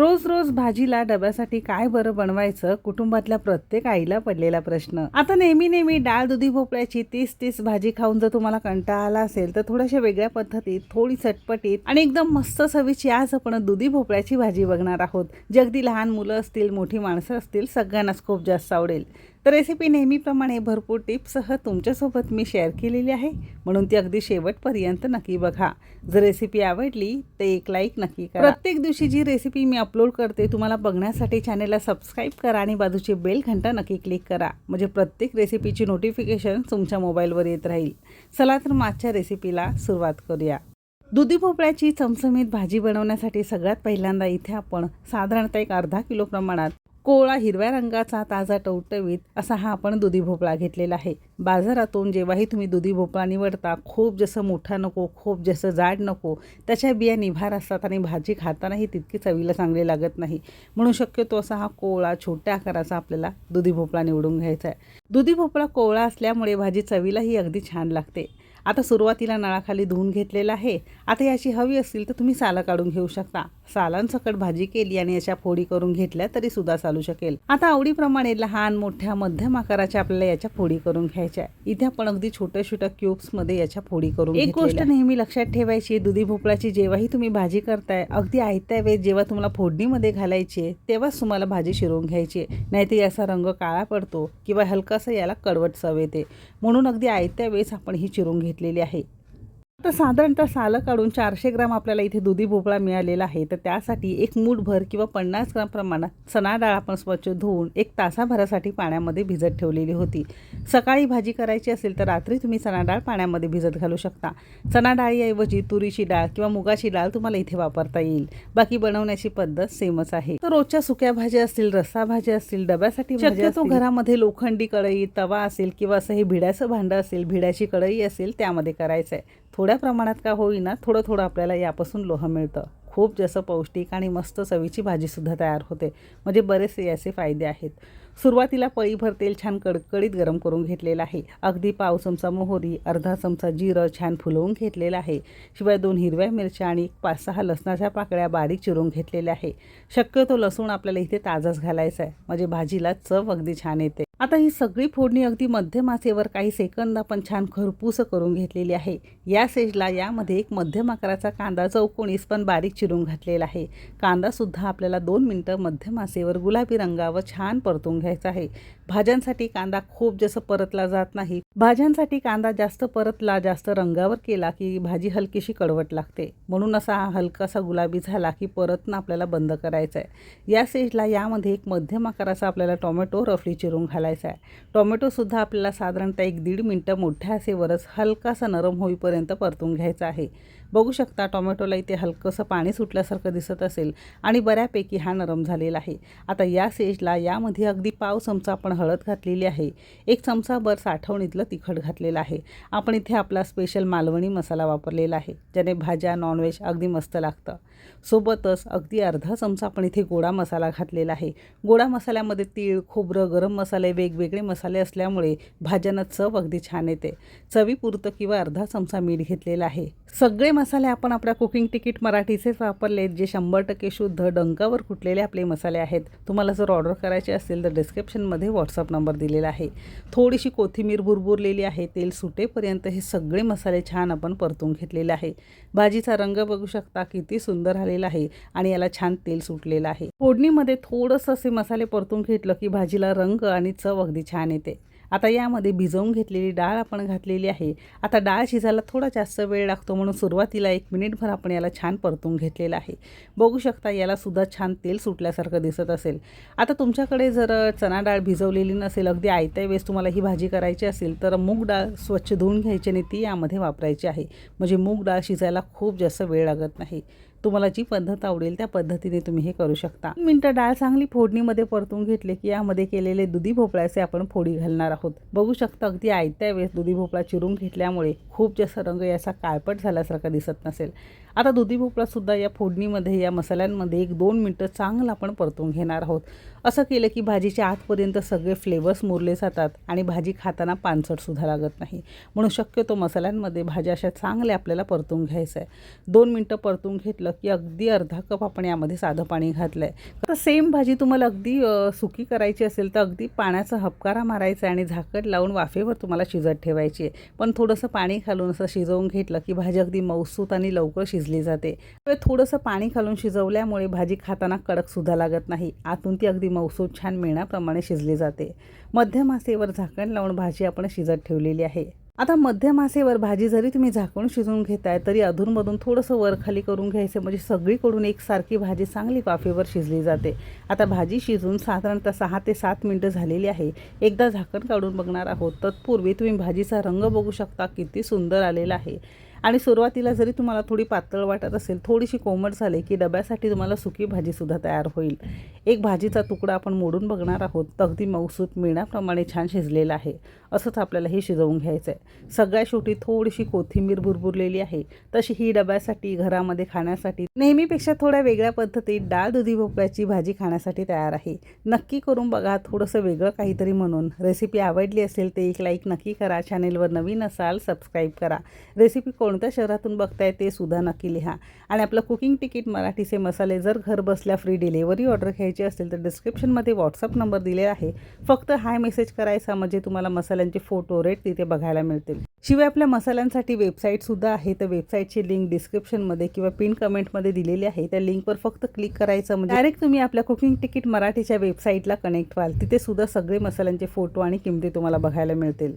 रोज रोज भाजीला डब्यासाठी काय बरं बनवायचं? कुटुंबातल्या प्रत्येक आईला पडलेला प्रश्न. आता नेहमी नेहमी डाळ दुधी भोपळ्याची तीस तीस भाजी खाऊन जर तुम्हाला कंटाळा आला असेल तर थोड्याशा वेगळ्या पद्धतीत थोडी चटपटीत आणि एकदम मस्त चवीची आज आपण दुधी भोपळ्याची भाजी बघणार आहोत. जे अगदी लहान मुलं असतील मोठी माणसं असतील सगळ्यांनाच खूप जास्त आवडेल. तर रेसिपी नेहमीप्रमाणे भरपूर टिप्ससह तुमच्यासोबत मी शेअर केलेली आहे. म्हणून ती अगदी शेवटपर्यंत नक्की बघा. जर रेसिपी आवडली तर एक लाईक नक्की करा. प्रत्येक दिवशी जी रेसिपी मी अपलोड करते तुम्हाला बघण्यासाठी चॅनेलला सबस्क्राईब करा आणि बाजूची बेल घंटा नक्की क्लिक करा. म्हणजे प्रत्येक रेसिपीची नोटिफिकेशन तुमच्या मोबाईलवर येत राहील. चला तर मागच्या रेसिपीला सुरुवात करूया. दुधी भोपळ्याची चमचमीत भाजी बनवण्यासाठी सगळ्यात पहिल्यांदा इथे आपण साधारणतः एक अर्धा किलो प्रमाणात कोवळा हिरव्या रंगाचा ताजा टवटवीत असा हा आपण दुधी भोपळा घेतलेला आहे. बाजारातून जेव्हाही तुम्ही दुधी भोपळा निवडता खूप जसं मोठा नको खूप जसं जाड नको त्याच्या बिया निभार असतात आणि भाजी खातानाही तितकी चवीला चांगली लागत नाही. म्हणून शक्यतो असा हा कोवळा छोट्या आकाराचा आपल्याला दुधी भोपळा निवडून घ्यायचा आहे. दुधी भोपळा कोवळा असल्यामुळे भाजी चवीलाही अगदी छान लागते. आता सुरुवातीला नळाखाली धुवून घेतलेला आहे. आता याची हवी असतील तर तुम्ही सालं काढून घेऊ शकता. सालांसकट भाजी केली आणि याच्या फोडी करून घेतल्या तरी सुद्धा चालू शकेल. आता आवडीप्रमाणे लहान मोठ्या मध्यम आकाराच्या आपल्याला याच्या फोडी करून घ्यायच्या इथे आपण अगदी छोट्या छोट्या क्यूब्समध्ये याच्या फोडी करून एक गोष्ट नेहमी लक्षात ठेवायची दुधी भोपळ्याची जेव्हाही तुम्ही भाजी करताय अगदी आयत्या वेळेस जेव्हा तुम्हाला फोडणीमध्ये घालायची तेव्हाच तुम्हाला भाजी शिरवून घ्यायची. नाहीतर याचा रंग काळा पडतो किंवा हलकासा याला कडवट चव येते. म्हणून अगदी आयत्या वेळेस आपण ही चिरून घेतलेली आहे. आता साधारणतः सालं काढून चारशे ग्राम आपल्याला इथे दुधी भोपळा मिळालेला आहे. तर त्यासाठी एक मूठभर किंवा पन्नास ग्राम प्रमाणात चणा डाळ आपण स्वच्छ धुवून एक तासाभरासाठी पाण्यामध्ये भिजत ठेवलेली होती. सकाळी भाजी करायची असेल तर रात्री तुम्ही चणा डाळ पाण्यामध्ये भिजत घालू शकता. चणा डाळीऐवजी तुरीची डाळ किंवा मुगाची डाळ तुम्हाला इथे वापरता येईल. बाकी बनवण्याची पद्धत सेमच आहे. तर रोजच्या सुक्या भाज्या असतील रस्सा भाज्या असतील डब्यासाठी शक्यतो घरामध्ये लोखंडी कढई तवा असेल किंवा असं हे भिड्याचं भांडं असेल भिड्याची कढई असेल त्यामध्ये करायचं आहे थोड्या प्रमाणात का होईना थोडं थोडं आपल्याला यापासून लोह मिळतं. खूप जसं पौष्टिक आणि मस्त चवीची भाजीसुद्धा तयार होते. म्हणजे बरेचसे याचे फायदे आहेत. सुरुवातीला पळीभर तेल छान कडकडीत गरम करून घेतलेलं आहे. अगदी पाव चमचा मोहरी अर्धा चमचा जिरं छान फुलवून घेतलेलं आहे. शिवाय दोन हिरव्या मिरच्या आणि पाच सहा लसणाच्या पाकळ्या बारीक चिरून घेतलेल्या आहे. शक्यतो लसूण आपल्याला इथे ताजाच घालायचा आहे. म्हणजे भाजीला चव अगदी छान येते. आता ही सगळी फोडणी अगदी मध्यम आचेवर काही सेकंद आपण छान खरपूस करून घेतलेली आहे. या सेजला यामध्ये एक मध्यम आकाराचा कांदा चौकोणीस पण बारीक चिरून घातलेला आहे. कांदासुद्धा आपल्याला दोन मिनटं मध्यम आचेवर गुलाबी रंगावर छान परतून घ्यायचा आहे. भाज्यांसाठी कांदा खूप जसं परतला जात नाही भाज्यांसाठी कांदा जास्त परतला जास्त रंगावर केला की भाजी हलकीशी कडवट लागते. म्हणून असा हा हलकासा गुलाबी झाला की परतनं आपल्याला बंद करायचा आहे या सेजला यामध्ये एक मध्यम आकाराचा आपल्याला टोमॅटो रफली चिरून घालायचा आहे. टोमॅटोसुद्धा आपल्याला साधारणतः एक दीड मिनटं मोठ्या असेवरच हलकासा नरम होईपर्यंत परतून घ्यायचा आहे. बघू शकता टोमॅटोला इथे हलकंसं पाणी सुटल्यासारखं दिसत असेल आणि बऱ्यापैकी हा नरम झालेला आहे. आता या सेजला यामध्ये अगदी पाव चमचा आपण हळद घातलेली आहे. एक चमचाभर साठवणीतलं तिखट घातलेलं आहे. आपण इथे आपला स्पेशल मालवणी मसाला वापरलेला आहे ज्याने भाज्या नॉनव्हेज अगदी मस्त लागतं. सोबतच अगदी अर्धा चमचा आपण इथे गोडा मसाला घातलेला आहे. गोडा मसाल्यामध्ये तीळ खोबरं गरम मसाले वेगवेगळे मसाले असल्यामुळे भाज्यांना चव अगदी छान येते. चवीपुरतं किंवा अर्धा चमचा मीठ घेतलेला आहे. सगळे मसाले आपण आपल्या कुकिंग तिकीट मराठीचेच वापरलेत जे शंभर टक्के शुद्ध डंकावर कुटलेले आपले मसाले आहेत. तुम्हाला जर ऑर्डर करायचे असेल तर डिस्क्रिप्शनमध्ये व्हॉट्सअप नंबर दिलेला आहे. थोडीशी कोथिंबीर भुरभुरलेली आहे तेल सुटेपर्यंत हे सगळे मसाले छान आपण परतून घेतलेले आहे. भाजीचा रंग बघू शकता किती सुंदर आलेला आहे आणि याला छान तेल सुटलेलं आहे. फोडणीमध्ये थोडंसं असे मसाले परतून घेतलं की भाजीला रंग आणि चव अगदी छान येते. आता यामध्ये भिजवून घेतलेली डाळ आपण घातलेली आहे. आता डाळ शिजायला थोडा जास्त वेळ लागतो म्हणून सुरुवातीला एक मिनिटभर आपण याला छान परतून घेतलेलं आहे. बघू शकता यालासुद्धा छान तेल सुटल्यासारखं दिसत असेल. आता तुमच्याकडे जर चणा डाळ भिजवलेली नसेल अगदी आयत्या वेळेस तुम्हाला ही भाजी करायची असेल तर मूग डाळ स्वच्छ धुवून घ्यायची आणि ती यामध्ये वापरायची आहे. म्हणजे मूग डाळ शिजायला खूप जास्त वेळ लागत नाही. तुम्हाला जी पद्धत आवडेल त्या पद्धतीने तुम्ही हे करू शकता. मिनटं डाळ चांगली फोडणीमध्ये परतून घेतले की यामध्ये केलेले दुधी भोपळ्याचे आपण फोडी घालणार आहोत. बघू शकता अगदी आयत्या वेळेस दुधी भोपळा चिरून घेतल्यामुळे खूप जास्त रंग याचा काळपट झाल्यासारखा दिसत नसेल. आता दुधी भोपळासुद्धा या फोडणीमध्ये या मसाल्यांमध्ये एक दोन मिनटं चांगलं आपण परतून घेणार आहोत. असं केलं की भाजीच्या आतपर्यंत सगळे फ्लेवर्स मुरले जातात आणि भाजी खाताना पानसटसुद्धा लागत नाही. म्हणून शक्यतो मसाल्यांमध्ये भाज्या अशा चांगल्या आपल्याला परतून घ्यायचं आहे दोन मिनटं परतून घेतलं की अगदी अर्धा कप आपण यामध्ये साधं पाणी घातलं आहे तर सेम भाजी तुम्हाला अगदी सुकी करायची असेल तर अगदी पाण्याचा हपकारा मारायचा आहे आणि झाकण लावून वाफेवर तुम्हाला शिजत ठेवायची आहे. पण थोडंसं पाणी घालून असं शिजवून घेतलं की भाजी अगदी मऊसूत आणि लवकर शिजली जाते. थोडंसं पाणी घालून शिजवल्यामुळे भाजी खाताना कडकसुद्धा लागत नाही. आतून ती अगदी मौसू छान मेणाप्रमाणे शिजली जाते. मध्यम आसेवर झाकण लावून भाजी आपण शिजत ठेवलेली आहे. आता मध्यम आसेवर भाजी जरी तुम्ही झाकून शिजवून घेताय तरी अधूनमधून थोडंसं वर खाली करून घ्यायचं म्हणजे सगळीकडून एकसारखी भाजी चांगली वाफेवर शिजली जाते. आता भाजी शिजून साधारणतः सहा ते सात मिनटं झालेली आहे. एकदा झाकण काढून बघणार आहोत. तत्पूर्वी तुम्ही भाजीचा रंग बघू शकता किती सुंदर आलेला आहे. आणि सुरुवातीला जरी तुम्हाला थोडी पातळ वाटत असेल थोडीशी कोमट झाली की डब्यासाठी तुम्हाला सुकी भाजीसुद्धा तयार होईल. एक भाजीचा तुकडा आपण मोडून बघणार आहोत. तर अगदी मऊसूत मिळण्याप्रमाणे छान शिजलेला आहे. असंच आपल्याला हे शिजवून घ्यायचं आहे सगळ्या शेवटी थोडीशी कोथिंबीर भुरभुरलेली आहे. तशी ही डब्यासाठी घरामध्ये खाण्यासाठी नेहमीपेक्षा थोड्या वेगळ्या पद्धतीत डाळ दुधी भोपळ्याची भाजी खाण्यासाठी तयार आहे. नक्की करून बघा थोडंसं वेगळं काहीतरी म्हणून. रेसिपी आवडली असेल ते एक लाईक नक्की करा. चॅनेलवर नवीन असाल सबस्क्राईब करा. रेसिपी कोणत्या शहरातून बघताय ते सुद्धा नक्की लिहा. आणि आपलं कुकिंग तिकीट मराठीचे मसाले जर घर बसल्या फ्री डिलेवरी ऑर्डर घ्यायची असेल तर डिस्क्रिप्शनमध्ये व्हॉट्सअप नंबर दिलेला आहे. फक्त हाय मेसेज करायचा म्हणजे तुम्हाला मसाल्यांचे फोटो रेट तिथे बघायला मिळतील. शिवाय आपल्या मसाल्यांसाठी वेबसाईटसुद्धा आहे. तर वेबसाईटची लिंक डिस्क्रिप्शनमध्ये किंवा पिन कमेंटमध्ये दिलेली आहे. त्या लिंकवर फक्त क्लिक करायचं म्हणजे डायरेक्ट तुम्ही आपल्या कुकिंग तिकीट मराठीच्या वेबसाईटला कनेक्ट व्हाल. तिथे सुद्धा सगळे मसाल्यांचे फोटो आणि किमती तुम्हाला बघायला मिळतील.